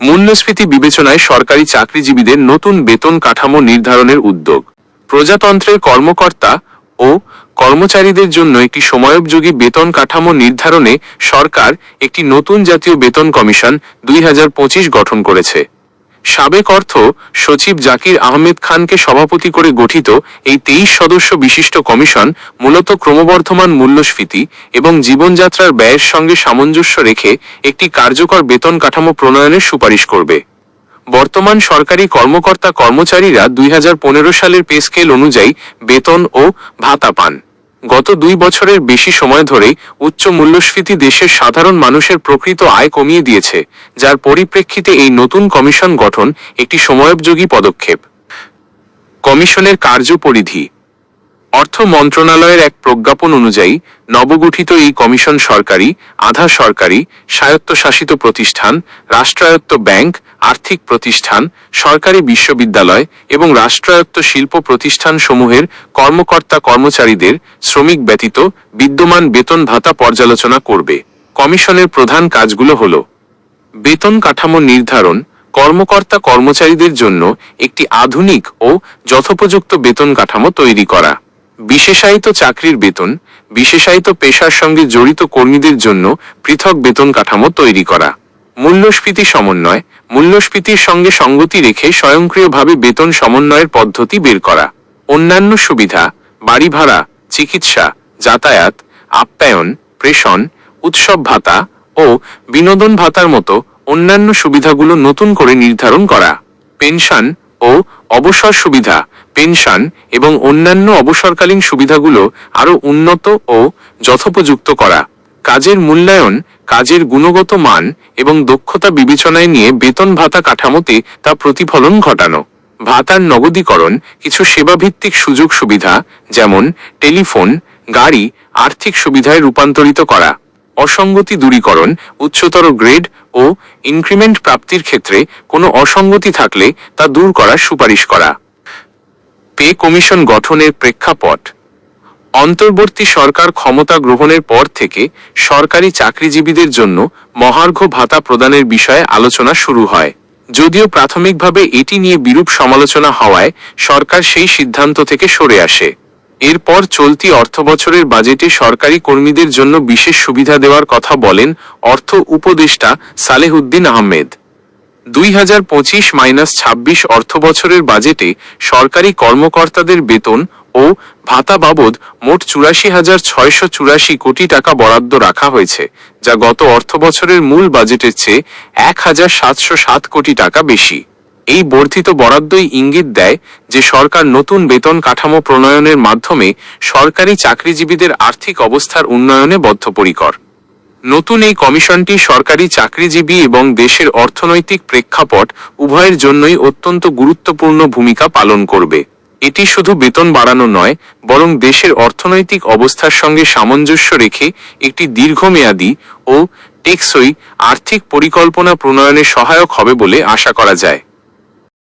মূল্যস্ফীতি বিবেচনায় সরকারি চাকরিজীবীদের নতুন বেতন কাঠামো নির্ধারণের উদ্যোগ। প্রজাতন্ত্রের কর্মকর্তা ও কর্মচারীদের জন্য একটি সময়োপযোগী বেতন কাঠামো নির্ধারণে সরকার একটি নতুন জাতীয় বেতন কমিশন দুই হাজার পঁচিশ গঠন করেছে। সাবেক অর্থ সচিব জাকির আহমেদ খানকে সভাপতি করে গঠিত এই তেইশ সদস্য বিশিষ্ট কমিশন মূলত ক্রমবর্ধমান মূল্যস্ফীতি এবং জীবনযাত্রার ব্যয়ের সঙ্গে সামঞ্জস্য রেখে একটি কার্যকর বেতন কাঠামো প্রণয়নের সুপারিশ করবে। বর্তমান সরকারি কর্মকর্তা কর্মচারীরা দুই হাজার পনেরো সালের পে স্কেল অনুযায়ী বেতন ও ভাতা পান। গত দুই বছরের বেশি সময় ধরেই উচ্চ মূল্যস্ফীতি দেশের সাধারণ মানুষের প্রকৃত আয় কমিয়ে দিয়েছে, যার পরিপ্রেক্ষিতে এই নতুন কমিশন গঠন একটি সময়োপযোগী পদক্ষেপ। কমিশনের কার্যপরিধি অর্থ মন্ত্রণালয়ের এক প্রজ্ঞাপন অনুযায়ী নবগঠিত এই কমিশন সরকারি, আধা সরকারি, স্বায়ত্তশাসিত প্রতিষ্ঠান, রাষ্ট্রায়ত্ত ব্যাংক, আর্থিক প্রতিষ্ঠান, সরকারি বিশ্ববিদ্যালয় এবং রাষ্ট্রায়ত্ত শিল্প প্রতিষ্ঠান সমূহের কর্মকর্তা কর্মচারীদের শ্রমিক ব্যতীত বিদ্যমান বেতন ভাতা পর্যালোচনা করবে। কমিশনের প্রধান কাজগুলো হল বেতন কাঠামো নির্ধারণ, কর্মকর্তা কর্মচারীদের জন্য একটি আধুনিক ও যথোপযুক্ত বেতন কাঠামো তৈরি করা। বিশেষায়িত চাকরির বেতন, বিশেষায়িত পেশার সঙ্গে জড়িত কর্মীদের জন্য পৃথক বেতন কাঠামো তৈরি করা। মূল্যস্ফীতি সমন্বয়, মূল্যস্ফীতির সঙ্গে সঙ্গতি রেখে স্বয়ংক্রিয়ভাবে বেতন সমন্বয়ের পদ্ধতি বের করা। অন্যান্য সুবিধা, বাড়ি ভাড়া, চিকিৎসা, যাতায়াত, আপ্যায়ন, প্রেষণ, উৎসব ভাতা ও বিনোদন ভাতার মতো অন্যান্য সুবিধাগুলো নতুন করে নির্ধারণ করা। পেনশন ও অবসর সুবিধা, পেনশন এবং অন্যান্য অবসরকালীন সুবিধাগুলো আরও উন্নত ও যথোপযুক্ত করা। কাজের মূল্যায়ন, কাজের গুণগত মান এবং দক্ষতা বিবেচনায় নিয়ে বেতন ভাতা কাঠামোতে তা প্রতিফলন ঘটানো। ভাতার নগদীকরণ, কিছু সেবাভিত্তিক সুযোগ সুবিধা যেমন টেলিফোন, গাড়ি, আর্থিক সুবিধায় রূপান্তরিত করা। অসঙ্গতি দূরীকরণ, উচ্চতর গ্রেড ও ইনক্রিমেন্ট প্রাপ্তির ক্ষেত্রে কোনো অসঙ্গতি থাকলে তা দূর করার সুপারিশ করা। পে কমিশন গঠনের প্রেক্ষাপট। অন্তর্বর্তী সরকার ক্ষমতা গ্রহণের পর থেকে সরকারি চাকরিজীবীদের জন্য মহার্ঘ ভাতা প্রদানের বিষয়ে আলোচনা শুরু হয়। যদিও প্রাথমিকভাবে এটি নিয়ে বিরূপ সমালোচনা হওয়ায় সরকার সেই সিদ্ধান্ত থেকে সরে আসে। এরপর চলতি অর্থবছরের বাজেটে সরকারি কর্মীদের জন্য বিশেষ সুবিধা দেওয়ার কথা বলেন অর্থ উপদেষ্টা সালেহুদ্দিন আহমেদ। দুই হাজার পঁচিশ মাইনাস ছাব্বিশ অর্থবছরের বাজেটে সরকারি কর্মকর্তাদের বেতন ও ভাতা বাবদ মোট চুরাশি হাজার ছয়শো চুরাশি কোটি টাকা বরাদ্দ রাখা হয়েছে, যা গত অর্থবছরের মূল বাজেটের চেয়ে এক হাজার সাতশো সাত কোটি টাকা বেশি। এই বর্ধিত বরাদ্দই ইঙ্গিত দেয় যে সরকার নতুন বেতন কাঠামো প্রণয়নের মাধ্যমে সরকারি চাকরিজীবীদের আর্থিক অবস্থার উন্নয়নে বদ্ধপরিকর। নতুন এই কমিশনটি সরকারি চাকরিজীবী এবং দেশের অর্থনৈতিক প্রেক্ষাপট উভয়ের জন্যই অত্যন্ত গুরুত্বপূর্ণ ভূমিকা পালন করবে। এটি শুধু বেতন বাড়ানো নয়, বরং দেশের অর্থনৈতিক অবস্থার সঙ্গে সামঞ্জস্য রেখে একটি দীর্ঘমেয়াদী ও টেকসই আর্থিক পরিকল্পনা প্রণয়নে সহায়ক হবে বলে আশা করা যায়।